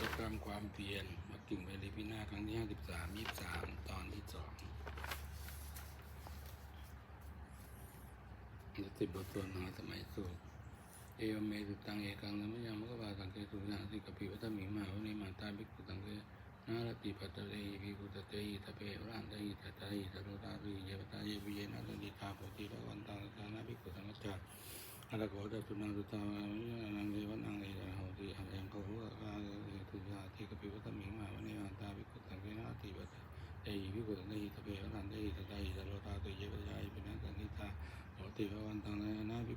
จกรรมความเพียรมักกิ่งเวลีพินาครั้งที่ห้าสิบสามยี่สามตอนที่สองยติบทสวดมหาสมัยสูตรเอวเมตุตังเอกังนัมยังมะกบาตังเกตุนาสิกปิวัตมิมหาวนิมาตาภิกุตังเกนาลติปัตตะเลภิกุตเตหิตะเปรันตะหิตะตะหิตะโรตาริเยปตาเยวิเยนะตันติตาโพธิภวันตังตานาภิกุตังกัจจาอะระโกตสุนังสุตามานังนังเ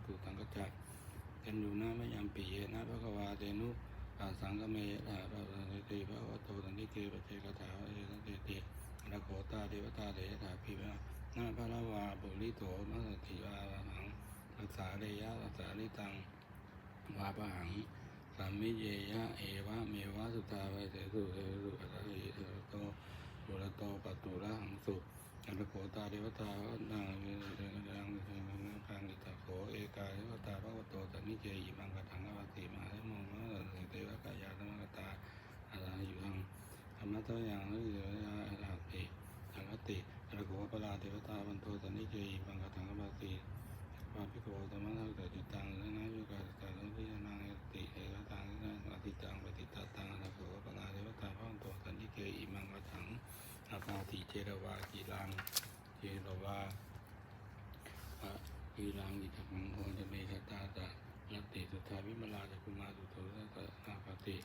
สุตังกัจจกันอยู่นะไมะยัมปิเยนะภะคะวาเตนุอาสังกเมยะภะคะวะเตภะวะโตตันติเกปเทกถาเอตันติติระโกตาเทวตาเดถาภิวะนะภะละวาปุริโตนะสติวาหังรักษาเรยะรักษาลิตังวาปะหังสามิเยยะเอวะเมวะสุตาไวเสสุเสสุอัตติเอโตบุรโตปัตตุระหังสุ อัตโกตาเดวตานาเวเดนังเทมังคังอิตาโขเอกายเดวตาพระวโตสันนิเจยิมังกตังอวติมหาโมมะเทวกายาธรรมกตาอารายุหังธรรมะตัวอยังนิเยยะอาภิสังกติอัตโกปลาเทวตาวันโตสันนิเจยิมังกตังอวติวาพิโกธรรมะเกิดติตังและนายุกาตาลุ รวากีรังเจรวาอะกีรังอิทังโหจะเมชตาตะนัตติสุทาวิมลาจักุมาสุโธตะนาปติ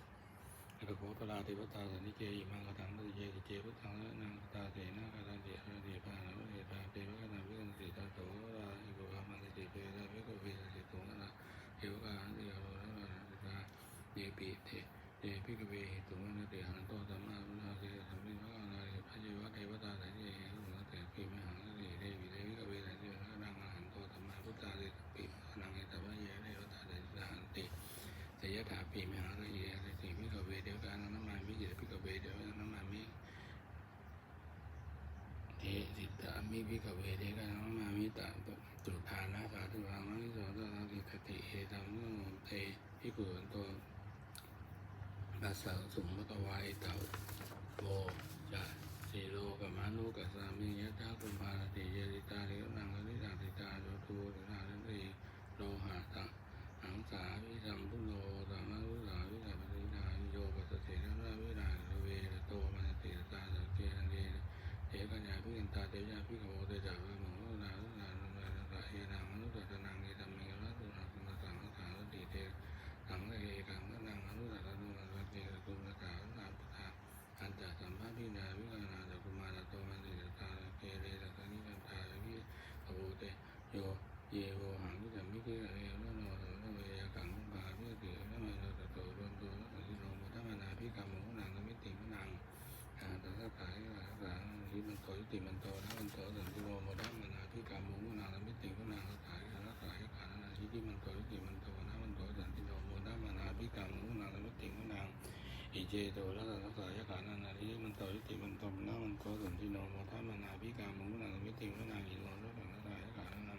อนาโกปนาเทวตาสันติเกอิมังกถังปฏิเจกิเจพุทธังนางตาเตนะกาตันเดชะเดพานะเดตาเตวะนาวิกันติตาโตราอิโกภามันติเประวิโกเวสิโตนะเทวกาเดียวนะตาเยปิเต เยปิกเวตุมนะเตหันโตธรรมะพุทธเกสัมมิภะนาเรพระเยวะเทวตาสันติเกสุนะเตปิมหังเตเดวิเดวิกเวสันติภะนังหันโตธรรมะพุทธาเกปินังเอตวะเยเทวตาสันติหันติสยถาปีมหาระเยอะไรสิพิกเวเดียวกันน้ำมันมิจิตพิกเวเดียวกันมันมิเทสิตามิพิกเวเดียวกันน้ำมันมิตาจุทานาสาธุรามิโสตาติคติเอตัมโนเตพิกุนโต นาสังสุมตวายเตาโมจะสีโลกมานุกัสสามิยะทาคุมาติเยริตาเรนังอนิสังติตาโยทูตินาติโลหะตัง หังสาวิสัมพุโนสัมมาวิสาวิสัมปตินาโยปัสสตินาวินาเวรโตมันติตาสเกนังเกเอกัญญาภิกันตาเตยาภิกขโมเตจาวิโมนานานานานาเอนังมนุตตะนังเอตัมเมวะตุนาตุนาสังฆาติเตสังเอกังนังมนุตตะนุนาเตตุนาสานาปทาอันตสัมภาพินาวิกานาตกุมารโตมันติตาเกเรตะนิกันตาวิขโมเตโย เยโวหังวิจัมมิเกเอโนโนโนเวยกังบาพิเกนะมันโตโตรนโตนะสิโนมุตมนาพิกรรมมุนังมิติมุนังอาตถาขายอาสาหิมันโตยุติมันโตนะมันโตสันติโนมุตมนาพิกรรมมุนังมิติมุนังขายอาขายขานาหิติมันโตยุติมันโตนะมันโตสันติโนมุตมนาพิกรรมมุนังมิติมุนังอิ เจโตละสังขายขานาหิติมันโตยุติมันโตนะมันโตสันติโนมุตมนาพิกรรมุนังมิติมุนังอิโนละสังขายขานา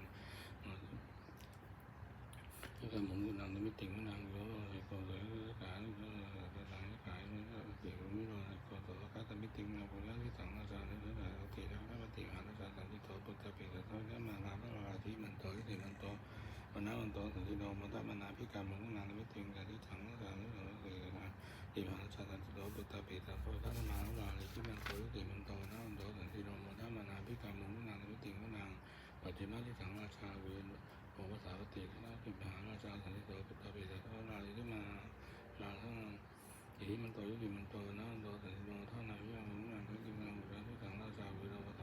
ถ้าเกิดผมนำไม่ติ่งไม่นางก็ก็เลยขายก็ก็ขายขายมันก็เกี่ยวไม่รอก็ตัวก็แต่ไม่ติ่งเราคนละที่สั่งอาจารย์นี่ก็ได้โอเคแล้วก็มาติ่งอาจารย์สันติโตปุตตะปิตะโตก็มาลาพระราที่มันโตที่มันโตวันนั้นมันโตสันติโนมันถ้มันนาพิการมันก็นางไม่ติ่งแต่ที่สั่งอาจารย์นี่ก็คือ นะที่มาอาจารย์สันติโตปุตตะปิตะโตก็มาลาที่มันโตที่มันโตนะมันโตสันติโนมันถ้ามันนาพิการมันก็นางไม่ติ่งก็นางปัจจุบันที่สั่งราชาเวียนโอภาษาปฏิคณะพิมหาราชาสันติโตพุทธเปิตะนาลิที่มาลาทั้งอิทิมันโตยุติมันโตนะโตสันติโนท่านาวิยังมุนันทุติมังบุตรทุสังราชาวิโรภาษา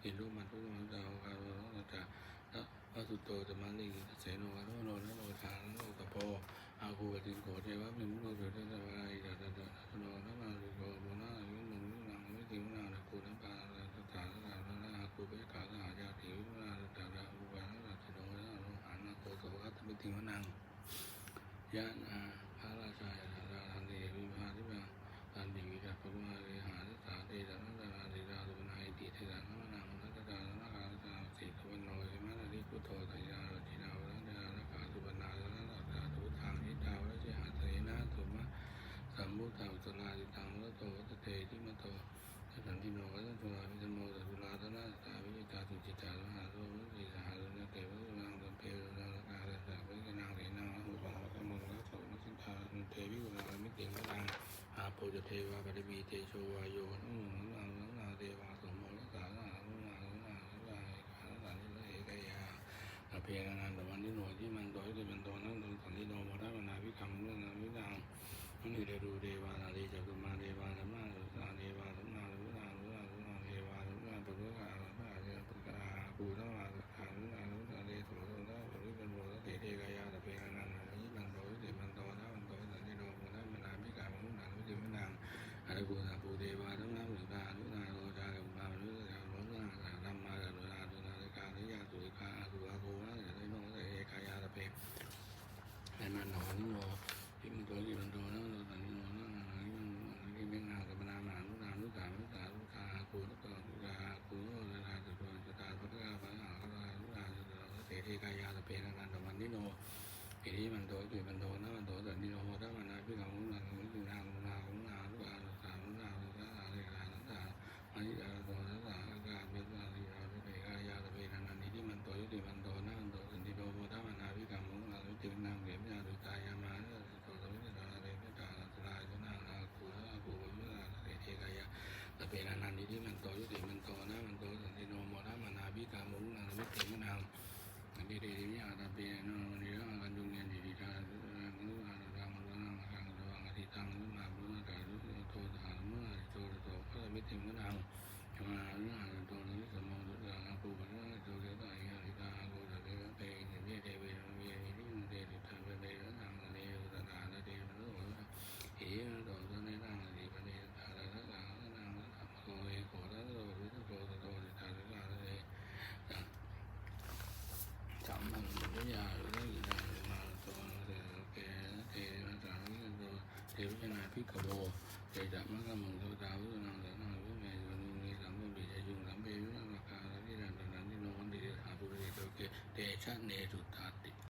เห็นรูปมันทุกมันจาวคาร์โลนตาและพระสุตโตจะมาเรียนเสนาะโนโนนโนทางโนตะโพอาคูกติงโกเทวะมิมุโนเดชะวายตะเะตะโนนมาลิโกโมนาลิมุมุนังวิติมุนานะคูนัปาระตถาสะนะอาคูเปกาสหายาติวิมุนาตะระอุปานะตะโนนะโนหานะโกโสกัตติมุนังยะนะ มุตตาอุตลาติตังวัตโตวัตเตทิมโตสันติโนวัตตุลาวิธโมตัตุลาตนะตาวิจิตาตุจิตาลหะสวิจิตหัสนเตวัตุนังตัเตวัตุนังกาลตะวิจนังเรนังอุปังอุปมังรัสโสนัสิตาตุเตวิวังมิติงนังอาโปจเทวาปริมีเตโชวาโยนุนันังนาเทวาสมโมรัสานาลุนาุนาลุนาเอกาสานิเลกายาอภิญญาณตวันนิโนที่มันโดยที่มันโดนั่งโดนสันติโนมรณะนาวิคัเรื่องนาวิดังมันอยู่ในรู มันโตยุติมันโตนะมันโตสันติโนโมนะมนาบิตามุรุนะมิติมนังอันนี้เดียวิอาตาเปียนนี่นะ พิกโบใจจะมังกมึงโตดาวุนังสานังวุเมยุนุเมสัมมุปิจยุงสัมเปยุนังราคาราที่รันตนันที่โนวันติสาภุริโตเกเตชะเนสุตัา